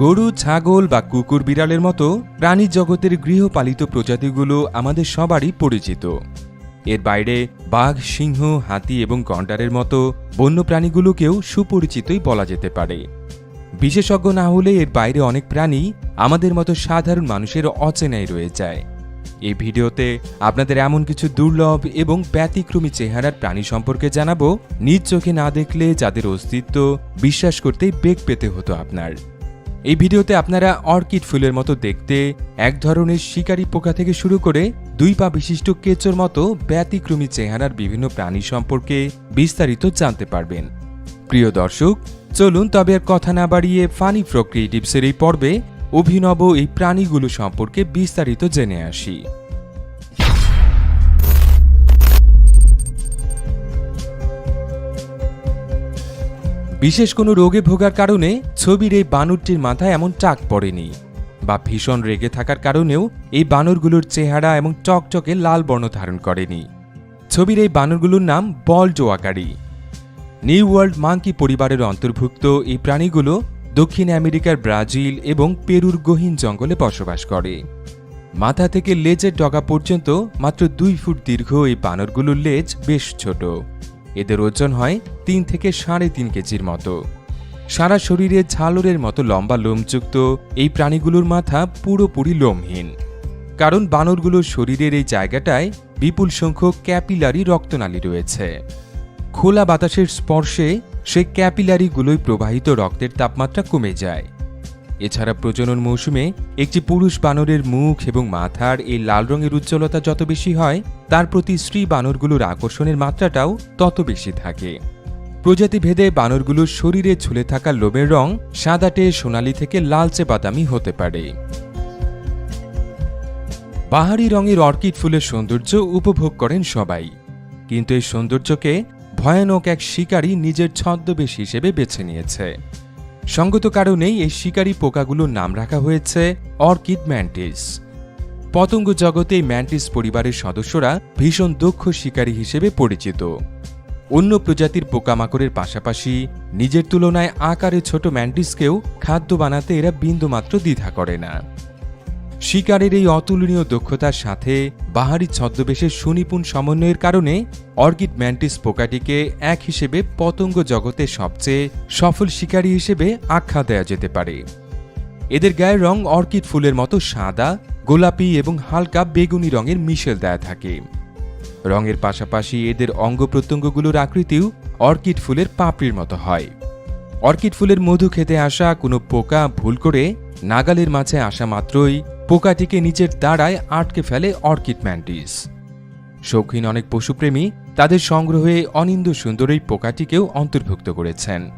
গরু, ছাগল বা কুকুর বিড়ালের মতো প্রাণী জগতের গৃহপালিত প্রজাতিগুলো আমাদের সবারই পরিচিত। এর বাইরে বাঘ, সিংহ, হাতি এবং গন্ডারের মতো বন্য প্রাণীগুলোকেও সুপরিচিতই বলা যেতে পারে। বিশেষজ্ঞ না হলে এর বাইরে অনেক প্রাণী আমাদের মতো সাধারণ মানুষের অচেনাই রয়ে যায়। এই ভিডিওতে আপনাদের এমন কিছু দুর্লভ এবং ব্যতিক্রমী চেহারার প্রাণী সম্পর্কে জানাব। নিজ চোখে না দেখলে যাদের অস্তিত্ব বিশ্বাস করতেই বেগ পেতে হতো আপনার। এই ভিডিওতে আপনারা অর্কিড ফুলের মতো দেখতে, এক ধরনের শিকারী পোকা থেকে শুরু করে দুই পা বিশিষ্ট কেঁচোর মতো ব্যতিক্রমী চেহারার বিভিন্ন প্রাণী সম্পর্কে বিস্তারিত জানতে পারবেন। প্রিয় দর্শক, চলুন তবে আর কথা না বাড়িয়ে ফানি ফ্রক্রিয়েটিভসের এই পর্বে অভিনব এই প্রাণীগুলো সম্পর্কে বিস্তারিত জেনে আসি। বিশেষ কোনো রোগে ভোগার কারণে ছবির এই বানরটির মাথায় এমন টাক পড়েনি বা ভীষণ রেগে থাকার কারণেও এই বানরগুলোর চেহারা এবং চকচকে লাল বর্ণ ধারণ করেনি। ছবির এই বানরগুলোর নাম বল জোয়াকারি নিউ ওয়ার্ল্ড মাঙ্কি পরিবারের অন্তর্ভুক্ত এই প্রাণীগুলো দক্ষিণ আমেরিকার ব্রাজিল এবং পেরুর গহীন জঙ্গলে বসবাস করে। মাথা থেকে লেজের ডগা পর্যন্ত মাত্র দুই ফুট দীর্ঘ এই বানরগুলোর লেজ বেশ ছোট। এদের ওজন হয় তিন থেকে সাড়ে তিন কেজির মতো। সারা শরীরে ঝালরের মতো লম্বা লোমযুক্ত এই প্রাণীগুলোর মাথা পুরোপুরি লোমহীন। কারণ বানরগুলোর শরীরের এই জায়গাটায় বিপুল সংখ্যক ক্যাপিলারি রক্তনালী রয়েছে। খোলা বাতাসের স্পর্শে সেই ক্যাপিলারিগুলোই প্রবাহিত রক্তের তাপমাত্রা কমে যায়। এছাড়া প্রজনন মৌসুমে একটি পুরুষ বানরের মুখ এবং মাথার এই লাল রঙের উজ্জ্বলতা যত বেশি হয়, তার প্রতি স্ত্রী বানরগুলোর আকর্ষণের মাত্রাটাও তত বেশি থাকে। প্রজাতি ভেদে বানরগুলোর শরীরে ঝুলে থাকা লোমের রং সাদাটে, সোনালি থেকে লালচে বাদামি হতে পারে। বাহারি রঙের অর্কিড ফুলের সৌন্দর্য উপভোগ করেন সবাই। কিন্তু এই সৌন্দর্যকে ভয়ানক এক শিকারী নিজের ছদ্মবেশ হিসেবে বেছে নিয়েছে। সঙ্গত কারণেই এই শিকারী পোকাগুলোর নাম রাখা হয়েছে অর্কিড ম্যান্টিস। পতঙ্গ জগতে ম্যান্টিস পরিবারের সদস্যরা ভীষণ দক্ষ শিকারী হিসেবে পরিচিত। অন্য প্রজাতির পোকামাকড়ের পাশাপাশি নিজের তুলনায় আকারে ছোট ম্যান্টিসকেও খাদ্য বানাতে এরা বিন্দুমাত্র দ্বিধা করে না। শিকারের এই অতুলনীয় দক্ষতার সাথে বাহারি ছদ্মবেশের সুনিপুণ সমন্বয়ের কারণে অর্কিড ম্যান্টিস পোকাটিকে এক হিসেবে পতঙ্গ জগতে সবচেয়ে সফল শিকারী হিসেবে আখ্যা দেওয়া যেতে পারে। এদের গায়ের রং অর্কিড ফুলের মতো সাদা, গোলাপি এবং হালকা বেগুনি রঙের মিশেল দেয়া থাকে। রঙের পাশাপাশি এদের অঙ্গ প্রত্যঙ্গগুলোর আকৃতিও অর্কিড ফুলের পাপড়ির মতো হয়। অর্কিড ফুলের মধু খেতে আসা কোনো পোকা ভুল করে নাগালের মাঝে আসা মাত্রই পোকাটিকে নিচের দাঁড়ায় আটকে ফেলে অর্কিড ম্যান্টিস শৌখিন অনেক পশুপ্রেমী তাদের সংগ্রহে অনিন্দ সুন্দর এই পোকাটিকেও অন্তর্ভুক্ত করেছেন।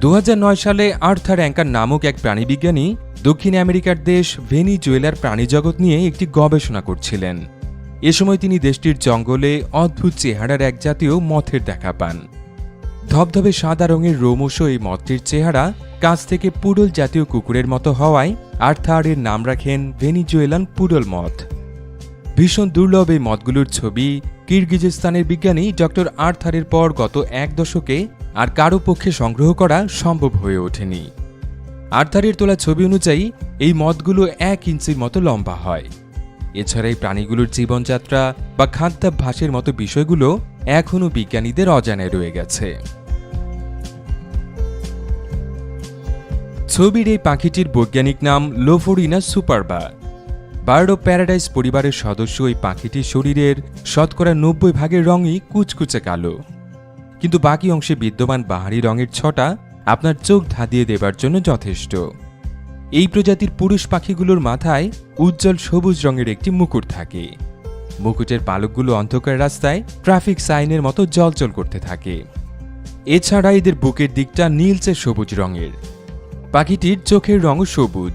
দু হাজার নয় সালে আর্থার অ্যাঙ্কার নামক এক প্রাণীবিজ্ঞানী দক্ষিণ আমেরিকার দেশ ভেনিজুয়েলার প্রাণীজগৎ নিয়ে একটি গবেষণা করছিলেন। এ সময় তিনি দেশটির জঙ্গলে অদ্ভুত চেহারার এক জাতীয় মথের দেখা পান। ধবধবে সাদা রঙের রোমশ এই মথটির চেহারা কাছ থেকে পুডল জাতীয় কুকুরের মতো হওয়ায় আর্থার এর নাম রাখেন ভেনিজুয়েলান পুডল মথ ভীষণ দুর্লভ এই মথগুলোর ছবি কিরগিজস্তানের বিজ্ঞানী ডক্টর আর্থারের পর গত এক দশকে আর কারও পক্ষে সংগ্রহ করা সম্ভব হয়ে ওঠেনি। আর্থারের তোলা ছবি অনুযায়ী এই মদগুলো এক ইঞ্চির মতো লম্বা হয়। এছাড়া এই প্রাণীগুলোর জীবনযাত্রা বা খাদ্যাভ্যাসের মতো বিষয়গুলো এখনও বিজ্ঞানীদের অজানায় রয়ে গেছে। ছবির এই পাখিটির বৈজ্ঞানিক নাম Lophorina superba bird of paradise পরিবারের সদস্য এই পাখিটির শরীরের শতকরা নব্বই ভাগের রঙই কুচকুচে কালো। কিন্তু বাকি অংশে বিদ্যমান বাহারি রঙের ছটা আপনার চোখ ধাঁধিয়ে দেবার জন্য যথেষ্ট। এই প্রজাতির পুরুষ পাখিগুলোর মাথায় উজ্জ্বল সবুজ রঙের একটি মুকুট থাকে। মুকুটের পালকগুলো অন্ধকার রাস্তায় ট্রাফিক সাইনের মতো জলজল করতে থাকে। এছাড়া এদের বুকের দিকটা নীলচে সবুজ রঙের। পাখিটির চোখের রঙও সবুজ।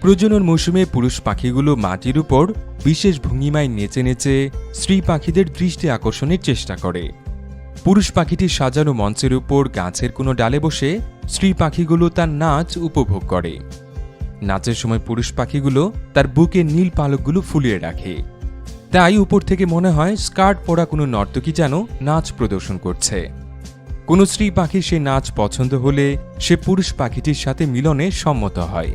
প্রজনন মৌসুমে পুরুষ পাখিগুলো মাটির উপর বিশেষ ভঙ্গিমায় নেচে নেচে স্ত্রী পাখিদের দৃষ্টি আকর্ষণের চেষ্টা করে। পুরুষ পাখিটি সাজানো মঞ্চের উপর গাছের কোনো ডালে বসে স্ত্রী পাখিগুলো তার নাচ উপভোগ করে। নাচের সময় পুরুষ পাখিগুলো তার বুকে নীল পালকগুলো ফুলিয়ে রাখে। তাই উপর থেকে মনে হয় স্কার্ট পরা কোনো নর্তকী যেন নাচ প্রদর্শন করছে। কোনো স্ত্রী পাখির সে নাচ পছন্দ হলে সে পুরুষ পাখিটির সাথে মিলনে সম্মত হয়।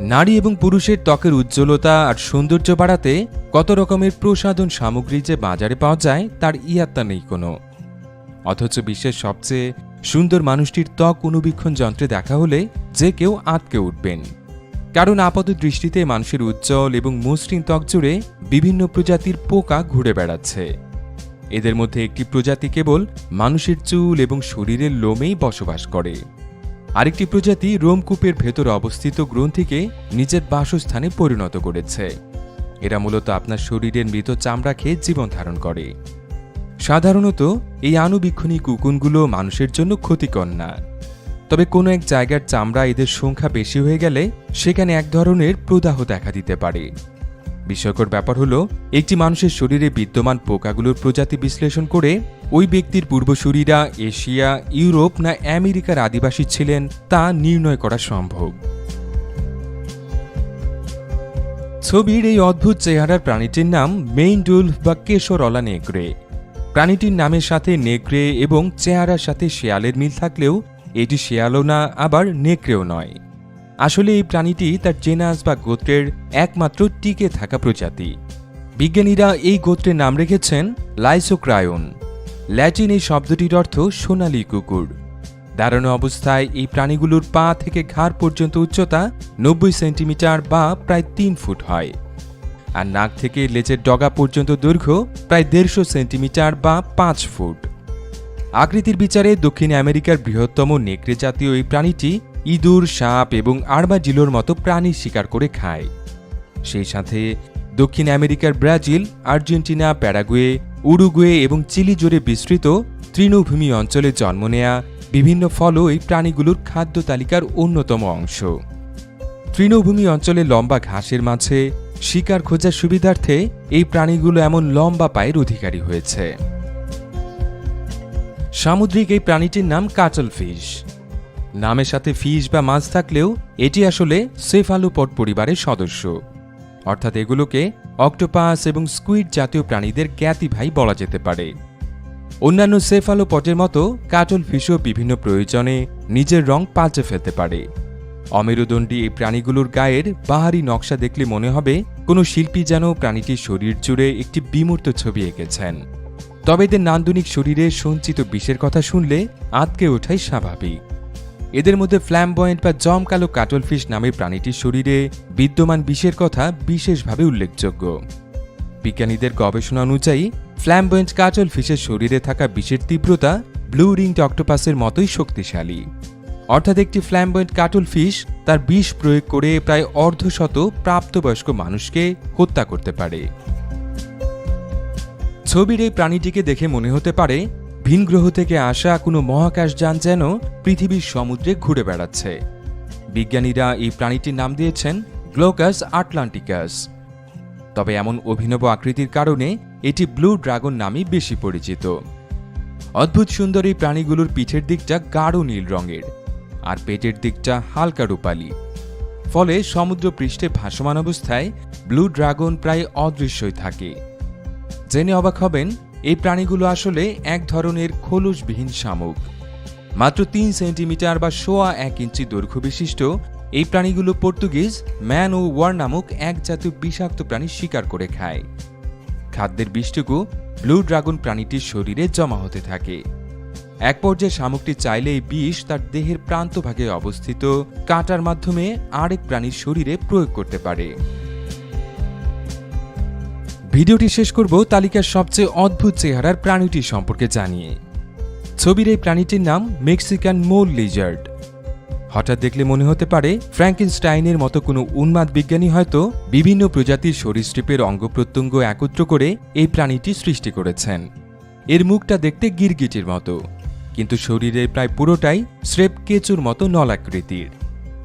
নারী এবং পুরুষের ত্বকের উজ্জ্বলতা আর সৌন্দর্য বাড়াতে কত রকমের প্রসাধন সামগ্রী যে বাজারে পাওয়া যায় তার ইয়াত্তা নেই কোনো। অথচ বিশ্বের সবচেয়ে সুন্দর মানুষটির ত্বক অনুবীক্ষণ যন্ত্রে দেখা হলে যে কেউ আটকে উঠবেন। কারণ আপাত দৃষ্টিতে মানুষের উজ্জ্বল এবং মসৃণ ত্বক জুড়ে বিভিন্ন প্রজাতির পোকা ঘুরে বেড়াচ্ছে। এদের মধ্যে একটি প্রজাতি কেবল মানুষের চুল এবং শরীরের লোমেই বসবাস করে। আরেকটি প্রজাতি রোমকূপের ভেতর অবস্থিত গ্রন্থিকে নিজের বাসস্থানে পরিণত করেছে। এরা মূলত আপনার শরীরের মৃত চামড়া খেয়ে জীবন ধারণ করে। সাধারণত এই আণুবীক্ষণী কুকুনগুলো মানুষের জন্য ক্ষতিকর না। তবে কোনো এক জায়গার চামড়া এদের সংখ্যা বেশি হয়ে গেলে সেখানে এক ধরনের প্রদাহ দেখা দিতে পারে। বিস্ময়কর ব্যাপার হলো, একটি মানুষের শরীরে বিদ্যমান পোকাগুলোর প্রজাতি বিশ্লেষণ করে ওই ব্যক্তির পূর্বসূরীরা এশিয়া, ইউরোপ না আমেরিকার আদিবাসী ছিলেন তা নির্ণয় করা সম্ভব। ছবির এই অদ্ভুত চেহারার প্রাণীটির নাম মেইনডুলফ বা কেশর অলা নেগ্রে প্রাণীটির নামের সাথে নেকড়ে এবং চেহারার সাথে শেয়ালের মিল থাকলেও এটি শেয়ালও না, আবার নেকড়েও নয়। আসলে এই প্রাণীটি তার জেনাস বা গোত্রের একমাত্র টিকে থাকা প্রজাতি। বিজ্ঞানীরা এই গোত্রের নাম রেখেছেন লাইসোক্রায়ন। ল্যাটিন এই শব্দটির অর্থ সোনালী কুকুর। দাঁড়ানো অবস্থায় এই প্রাণীগুলোর পা থেকে ঘাড় পর্যন্ত উচ্চতা নব্বই সেন্টিমিটার বা প্রায় তিন ফুট হয়। আর নাক থেকে লেজের ডগা পর্যন্ত দৈর্ঘ্য প্রায় দেড়শো সেন্টিমিটার বা পাঁচ ফুট। আকৃতির বিচারে দক্ষিণ আমেরিকার বৃহত্তম নেকড়ে জাতীয় এই প্রাণীটি ইঁদুর, সাপ এবং আরবাজিলোর মতো প্রাণী শিকার করে খায়। সেই সাথে দক্ষিণ আমেরিকার ব্রাজিল, আর্জেন্টিনা, প্যারাগুয়ে, উরুগুয়ে এবং চিলি জুড়ে বিস্তৃত তৃণভূমি অঞ্চলে জন্ম নেয়া বিভিন্ন ফলও এই প্রাণীগুলোর খাদ্য তালিকার অন্যতম অংশ। তৃণভূমি অঞ্চলে লম্বা ঘাসের মাঝে শিকার খোঁজার সুবিধার্থে এই প্রাণীগুলো এমন লম্বা পায়ের অধিকারী হয়েছে। সামুদ্রিক এই প্রাণীটির নাম কাটল ফিশ। নামের সাথে ফিশ বা মাছ থাকলেও এটি আসলে সেফালোপড পরিবারের সদস্য। অর্থাৎ এগুলোকে অক্টোপাস এবং স্কুইড জাতীয় প্রাণীদের জ্ঞাতি ভাই বলা যেতে পারে। অন্যান্য সেফালোপটের মতো কাটল ফিশও বিভিন্ন প্রয়োজনে নিজের রং পাল্টে ফেলতে পারে। অমেরুদণ্ডী এই প্রাণীগুলোর গায়ের বাহারি নকশা দেখলে মনে হবে কোনো শিল্পী যেন প্রাণীটির শরীর জুড়ে একটি বিমূর্ত ছবি এঁকেছেন। তবে এদের নান্দনিক শরীরে সঞ্চিত বিষের কথা শুনলে আতকে ওঠাই স্বাভাবিক। এদের মধ্যে ফ্ল্যামবয়েন্ট বা জমকালো কাটলফিশ নামের প্রাণীটির শরীরে বিদ্যমান বিষের কথা বিশেষভাবে উল্লেখযোগ্য। বিজ্ঞানীদের গবেষণা অনুযায়ী ফ্ল্যামবয়েন্ট কাটল ফিশের শরীরে থাকা বিষের তীব্রতা ব্লু রিংড অক্টোপাসের মতোই শক্তিশালী। অর্থাৎ একটি ফ্ল্যামবয়েন্ট কাটল ফিশ তার বিষ প্রয়োগ করে প্রায় অর্ধশত প্রাপ্তবয়স্ক মানুষকে হত্যা করতে পারে। ছবির এই প্রাণীটিকে দেখে মনে হতে পারে ভিন গ্রহ থেকে আসা কোনো মহাকাশযান যেন পৃথিবীর সমুদ্রে ঘুরে বেড়াচ্ছে। বিজ্ঞানীরা এই প্রাণীটির নাম দিয়েছেন গ্লোকাস আটলান্টিকাস। তবে এমন অভিনব আকৃতির কারণে এটি ব্লু ড্রাগন নামে বেশি পরিচিত। অদ্ভুত সুন্দর এই প্রাণীগুলোর পিঠের দিকটা গাঢ় নীল রঙের। আর পেটের দিকটা হালকা রূপালি। ফলে সমুদ্র পৃষ্ঠে ভাসমান অবস্থায় ব্লু ড্রাগন প্রায় অদৃশ্যই থাকে। জেনে অবাক হবেন, এই প্রাণীগুলো আসলে এক ধরনের খোলসবিহীন শামুক। মাত্র তিন সেন্টিমিটার বা সোয়া এক ইঞ্চি দৈর্ঘ্য বিশিষ্ট এই প্রাণীগুলো পর্তুগিজ ম্যান ও ওয়ার নামক এক জাতীয় বিষাক্ত প্রাণী শিকার করে খায়। খাদ্যের বিষটুকু ব্লু ড্রাগন প্রাণীটির শরীরে জমা হতে থাকে। এক পর্যায়ে শামুকটি চাইলে এই বিষ তার দেহের প্রান্তভাগে অবস্থিত। কাঁটার মাধ্যমে আরেক প্রাণীর শরীরে প্রয়োগ করতে পারে। ভিডিওটি শেষ করব তালিকার সবচেয়ে অদ্ভুত চেহারার প্রাণীটি সম্পর্কে জানিয়ে। ছবির এই প্রাণীটির নাম মেক্সিকান মোল লিজার্ড। হঠাৎ দেখলে মনে হতে পারে ফ্র্যাঙ্কেনস্টাইনের মতো কোনো উন্মাদ বিজ্ঞানী হয়তো বিভিন্ন প্রজাতির সরীসৃপের অঙ্গ প্রত্যঙ্গ একত্র করে এই প্রাণীটি সৃষ্টি করেছেন। এর মুখটা দেখতে গিরগিটির মতো। কিন্তু শরীরের প্রায় পুরোটাই স্রেপ কেঁচুর মতো নলাকৃতির।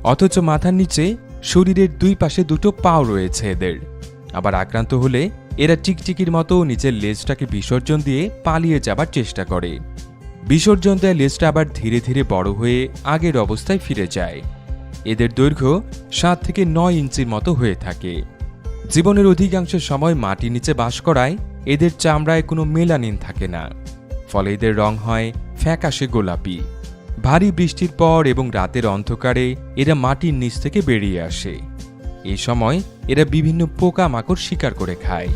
অথচ মাথার নিচে শরীরের দুই পাশে দুটো পাও রয়েছে এদের। আবার আক্রান্ত হলে এরা টিকটিকির মতো নিচের লেজটাকে বিসর্জন দিয়ে পালিয়ে যাবার চেষ্টা করে। বিসর্জন দেয় লেজটা আবার ধীরে ধীরে বড় হয়ে আগের অবস্থায় ফিরে যায়। এদের দৈর্ঘ্য সাত থেকে নয় ইঞ্চির মতো হয়ে থাকে। জীবনের অধিকাংশ সময় মাটির নিচে বাস করায় এদের চামড়ায় কোনো মেলানিন থাকে না। ফলে এদের রং হয় ফ্যাকাশে গোলাপি। ভারী বৃষ্টির পর এবং রাতের অন্ধকারে এরা মাটির নিচ থেকে বেরিয়ে আসে। এই সময় এরা বিভিন্ন পোকামাকড় শিকার করে খায়।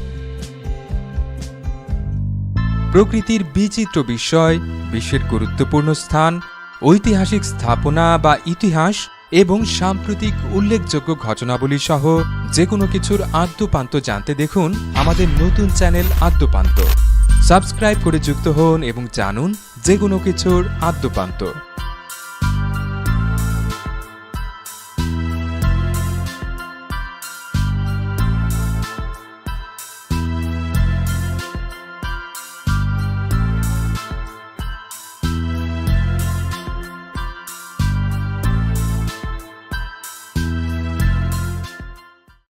প্রকৃতির বিচিত্র বিষয় বিশ্বের গুরুত্বপূর্ণ স্থান, ঐতিহাসিক স্থাপনা বা ইতিহাস এবং সাম্প্রতিক উল্লেখযোগ্য ঘটনাবলী সহ যে কোনো কিছুর আদ্যপান্ত জানতে দেখুন আমাদের নতুন চ্যানেল আদ্যপান্ত। সাবস্ক্রাইব করে যুক্ত হন এবং জানুন যে কোনো কিছুর আদ্যপান্ত।